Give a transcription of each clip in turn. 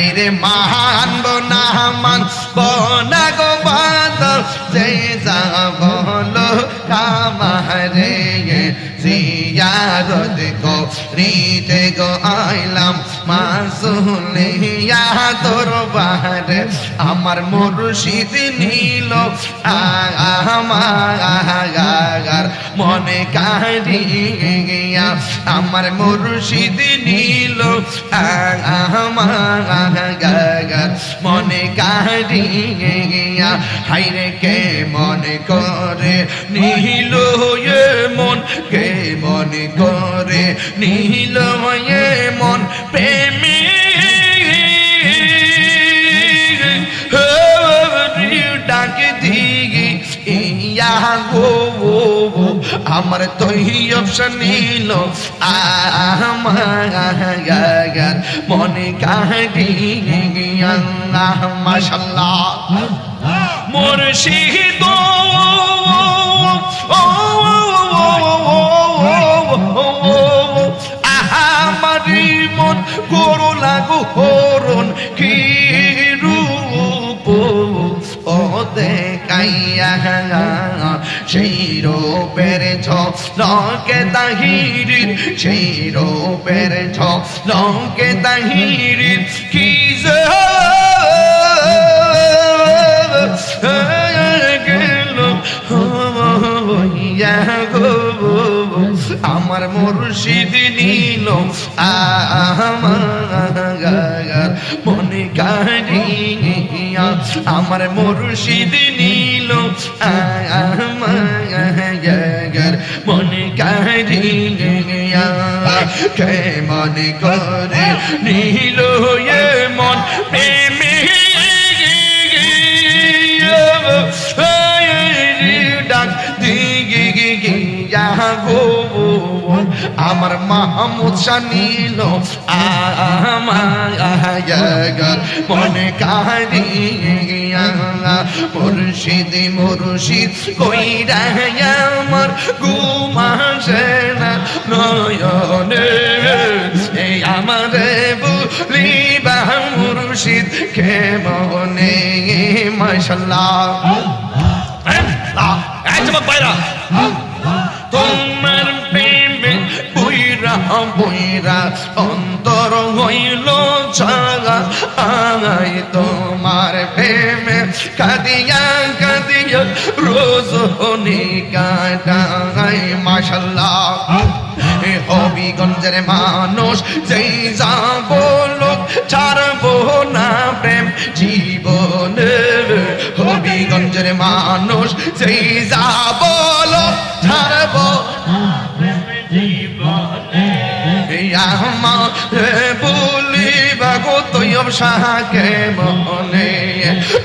হাইরে মানব না মানব না গো বাদল যে যা বলো কামারে জিয়ারত গো রিতে গো আইলাম, মাসুলিয়া দরবারে। আমার মুর্শিদ নীল আমার মনে কারিয়া আমার মুর্শিদ নীল আমার কারিয়া হাইরে, কে মনে করে? নীল এ মন, কে মনে করে? নীল এ মন, প্রেমী। ডাক ইয়া গো আমার তৈয়ব শনিল আমার মনে কাহি আল্লাহ মাশাল্লাহ মুর্শিদ লকে তাহিরির সেই রূপের ছ লকে তাহিরির কি আমার মুর্শিদ নীল, আমার মনে কারিয়া আমার মুর্শিদ নীল, আমার কে মনে করে নীল আমার মাহমুদ আমার মনে কারি মুর্শিদ মুর্শিদ কইরা আমার গুমাসে না নয়নে। আমার বলিবা মুর্শিদ কে মনে মাশাল্লাহ। অন্তর হইল ছাগা আই তোমার প্রেমে। কাদিয়া কাদিয়া রোজ হনি কাটাই মাশাল্লাহ। এ হবিগঞ্জের মানুষ, যেই যা বলো ছাড়বো না প্রেম। জীবনে হবিগঞ্জের মানুষ, যেই যা গো সাহাকে মনে,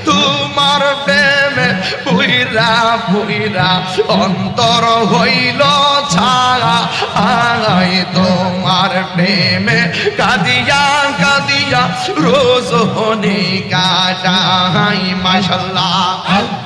তোমার প্রেমে ভুইরা ভুইরা অন্তর হইল ছাড়া আগাই তোমার প্রেমে কাদিয়া কাদিয়া রোজ হনে কাটাই, মাশাল্লাহ।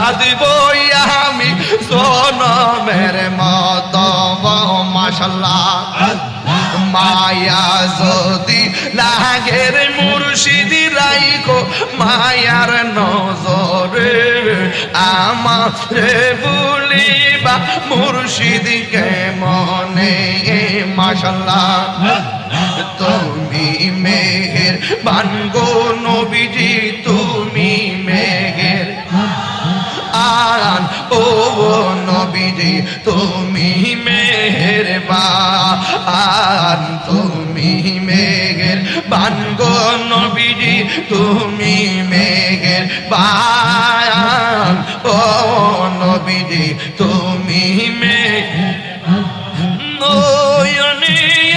কাঁদিব আমি সোনমের মতো মাসাল্লাহ মায়া যদি লাগের মুর্শিদি রাইকো মায়ার নজরে আমারে বলিবা মুর্শিদিকে মনে মাশাল্লাহ। তুমি মেহের বানগো জি তুমি মেহেরবান তুমি মেঘের বান গো নবীজি, তুমি মেঘের বান ও নবীজি, তুমি মেঘ নয়নে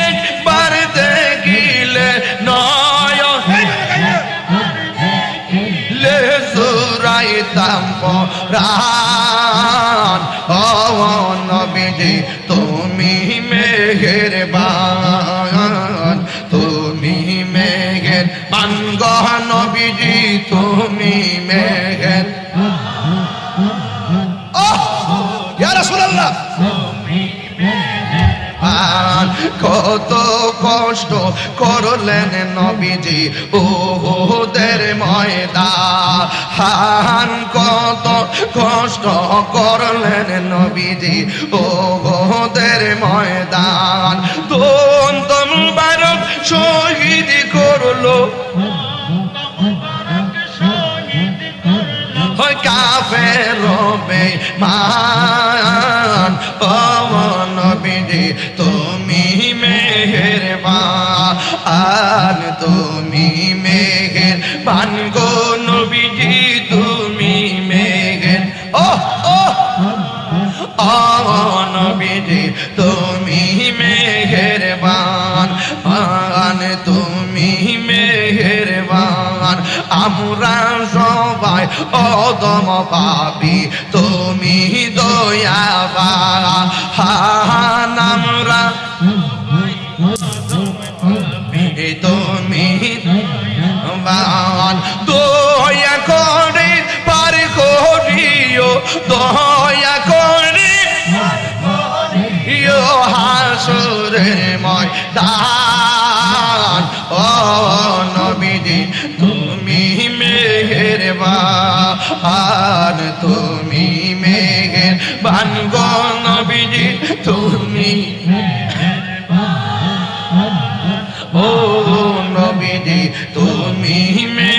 একবার দেখিলে নয়নে লে সুরাইতাম পরা নবীজি তুমি মেঘের বান তুমি মেঘের বান গহন বিজি তুমি মেঘের ইয়া রাসূলুল্লাহ। আর করলেন নবীজি। ওদের ময়দান কত কষ্ট করলেন নবীজি। ওদের ময়দান তোন বারক শহীদ করল। কাফের রবে মান পবন বিধি বান তুমি মেঘের বান গো নবীজি, তুমি মেহের ও ও নবীজি, তুমি মেঘের বান তুমি মেহেরবান আমরা সবাই অদম পাবি তুমি দয়াবান। আমরা দয়া করে ইয়ো হাসুরের ময়দান। ও নবীজি, তুমি মেহের বান তুমি মেহের বান গো নবীজি, তুমি ও নবীজি, তুমি মেহের